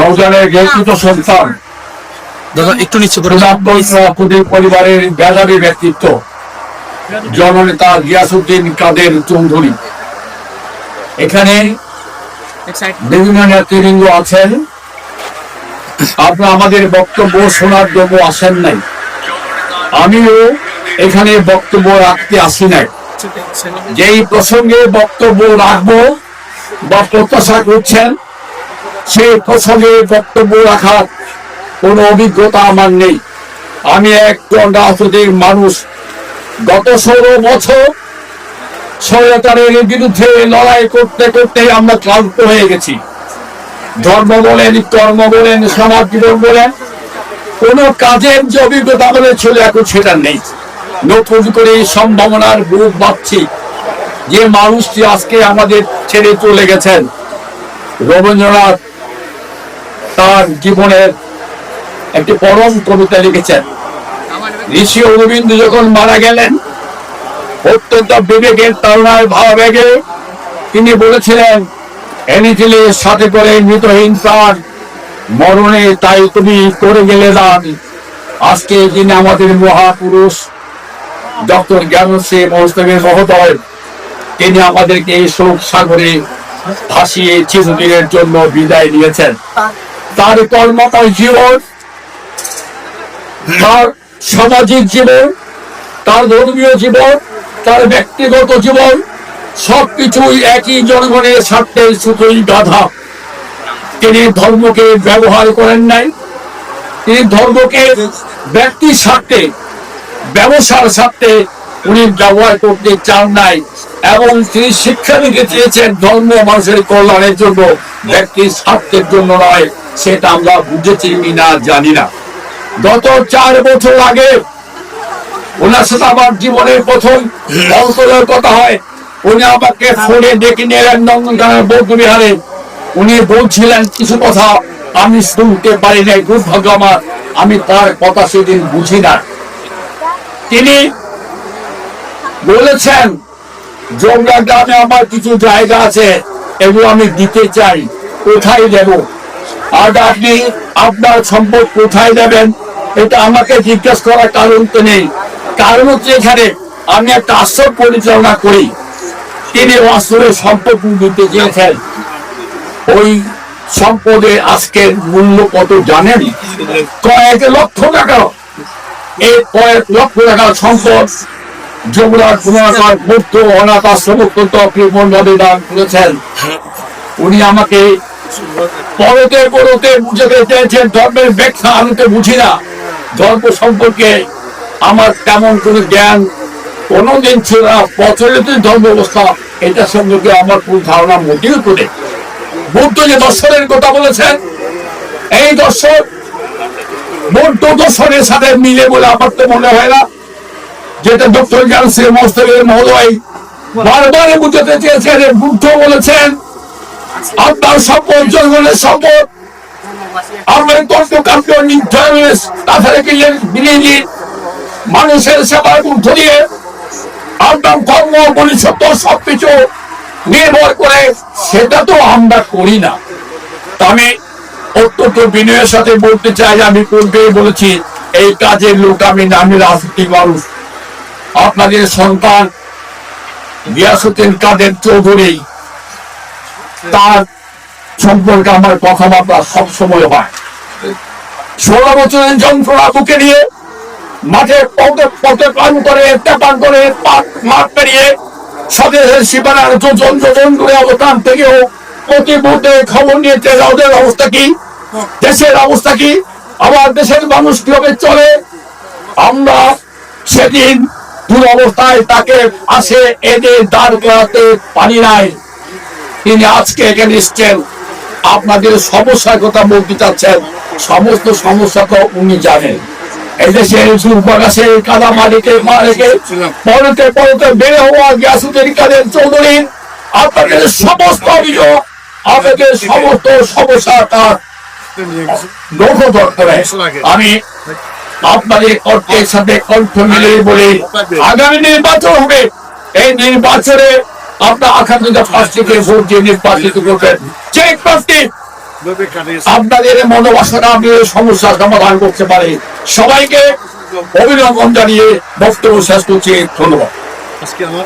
রমজানের সন্তান। একটু নিচে করে সুনামগঞ্জ সভাপতির পরিবারের মেধাবী ব্যক্তিত্ব। জননেতা গিয়াসুদ্দিন কাদের চৌধুরী। এখানে বিভিন্ন নেতৃবৃন্দ আছেন। আপনারা আমাদের বক্তব্য শোনার জন্য আসেন নাই। আমিও এখানে বক্তব্য রাখতে আসি নাই। যেই প্রসঙ্গে বক্তব্য রাখব বা প্রত্যাশা করছেন সেই প্রসঙ্গে বক্তব্য রাখার কোনো অভিজ্ঞতা আমার নেই। আমি একজন রাজনৈতিক মানুষ। গত ষোলো বছর স্বৈরাচারের বিরুদ্ধে লড়াই করতে করতে আমরা ক্লান্ত হয়ে গেছি। ধর্ম বলেন, কর্ম বলেন, সমাজ জীবন বলেন, কোন কাজের যে অভিজ্ঞতা আমাদের ছিল, এখন সেটা নেই। নতুন করে এই সম্ভাবনার বুক বাঁধছি যে মানুষটি আজকে আমাদের ছেড়ে চলে গেছেন। রবীন্দ্রনাথ তার জীবনের একটি পরম কবিতা লিখেছেন। ঋষি অরবিন্দ যখন মারা গেলেন, অত্যন্ত বিবেকের তারণায় ভাবাবেগে তিনি বলেছিলেন, এনেছিলে সাথে করে মৃতহীন প্রাণ, মরণে তাই তুমি করে গেলে দান আজকে যিনি আমাদের মহাপুরুষ, ডক্টর জ্ঞানশ্রী মহস্তবের মহোদয়, তিনি আমাদেরকে এই শোক সাগরে ভাসিয়ে চিরদিনের জন্য বিদায় নিয়েছেন। তার কর্মময় জীবন, তার সামাজিক জীবন, তার ধর্মীয় জীবন, তার ব্যক্তিগত জীবন, সবকিছুই একই জনগণের স্বার্থে শুধুই বাধা। তিনি ধর্মকে ব্যবহার করেন নাই। তিনি ধর্মকে ব্যক্তির স্বার্থে, ব্যবসার স্বার্থে উনি ব্যবহার করতে চান নাই। এবং তিনি শিক্ষা দিতে চেয়েছেন ধর্ম মানুষের কল্যাণের জন্য ব্যক্তির স্বার্থের জন্য নয়, সেটা আমরা বুঝেছি কিনা জানি না। গত চার বছর আগে ওনার সাথে আমার জীবনের প্রথম অন্তরের কথা হয়। উনি আমাকে ফোনে ডেকে নিয়ে এলেন নন্দনকানের বৌদ্ধ বিহারে উনি বলছিলেন, কিছু কথা আমি শুনতে পারি নাই, দুর্ভাগ্য আমার, আমি তার কথা সেদিন বুঝি না। তিনি বলেছেন জমরা গ্রামে আমার কিছু জায়গা আছে, এগুলো আমি দিতে চাই। কোথায় দেব? আর আপনি আপনার সম্পদ কোথায় দেবেন এটা আমাকে জিজ্ঞেস করার কারণ তো নেই। কারণ হচ্ছে এখানে আমি একটা আশ্রম পরিচালনা করি। তিনি আশ্রমের সম্পদ দিতে চেয়েছেন। ওই সম্পদের আজকের মূল্য কত জানেন? কয়েক লক্ষ টাকা। এই কয়েক লক্ষ টাকার সম্পদ অনাথ দান করেছেন। উনি আমাকে পরতে পরতে ধর্মের ব্যাখ্যা আমি তো বুঝি না। ধর্ম সম্পর্কে আমার তেমন কোনো জ্ঞান কোনোদিন ছিল না। প্রচলিত ধর্ম অবস্থা, এটা সম্পর্কে আমার কোন ধারণা মোটেও করে বুদ্ধ যে দর্শনের কথা বলেছেন, এই দর্শন, বৌদ্ধ দর্শনের সাথে মিলে বলে আমার তো মনে হয় না। যেটা ডক্টর জ্ঞানশ্রী মস্তকের মহোদয়, বারবার বুঝাতে চেয়েছেন বুদ্ধ বলেছেন, আপনার সম্পদ জনগণের সম্পদ মানুষের সেবার আপনার কর্ম সবকিছু নির্ভর করে, সেটা তো আমরা করি না। আমি অত্যন্ত বিনয়ের সাথে বলতে চাই, আমি পূর্বে বলেছি, এই কাজের লোক আমি নামি রাজনীতি মানুষ। আপনাদের সন্তান গিয়াসুদ্দিন কাদের চৌধুরী, তার সম্পর্কে আমার কথাবার্তা সবসময় হয়। ষোলো বছরের যন্ত্রণা বুকে নিয়ে মাঠে পথে পথে পান করে পান করে মাঠ পেরিয়ে স্বদেশের সীমানার যোজন যোজন করে অবস্থান থেকেও প্রতি মুহূর্তে খবর নিয়েছে, ওদের অবস্থা কি? দেশের অবস্থা কি? আবার দেশের মানুষ কীভাবে চলে? আমরা সেদিন দুরবস্থায় তাকে আসে এনে দাঁড় করাতে পারি নাই। তিনি আজকে এখানে এসছেন। আপনাদের সমস্যার কথা বলতে চাচ্ছেন সমস্ত সমস্যা তো উনি জানেন। এদেশের দুর্ভোগ কাদা মালিকে মালিকে পরতে পরতে বেড়ে হওয়া গ্যাসুদের কাদের চৌধুরী আপনাদের সমস্ত অভিযোগ আপনাদের সমস্ত সমস্যা তার লক্ষ্য করে আমি আপনাদের কণ্ঠের সাথে কণ্ঠ মিলিয়ে বলে, আগামী নির্বাচন হবে। এই নির্বাচনে আপনার আকাঙ্ক্ষা প্রার্থীকে ভোট দিয়ে নির্বাচিত করবেন। যে প্রার্থী আপনাদের মনোবাসনা আপনি সমস্যা সমাধান করতে পারে। সবাইকে অভিনন্দন জানিয়ে বক্তব্য শেষ করছি। ধন্যবাদ। আজকে আমার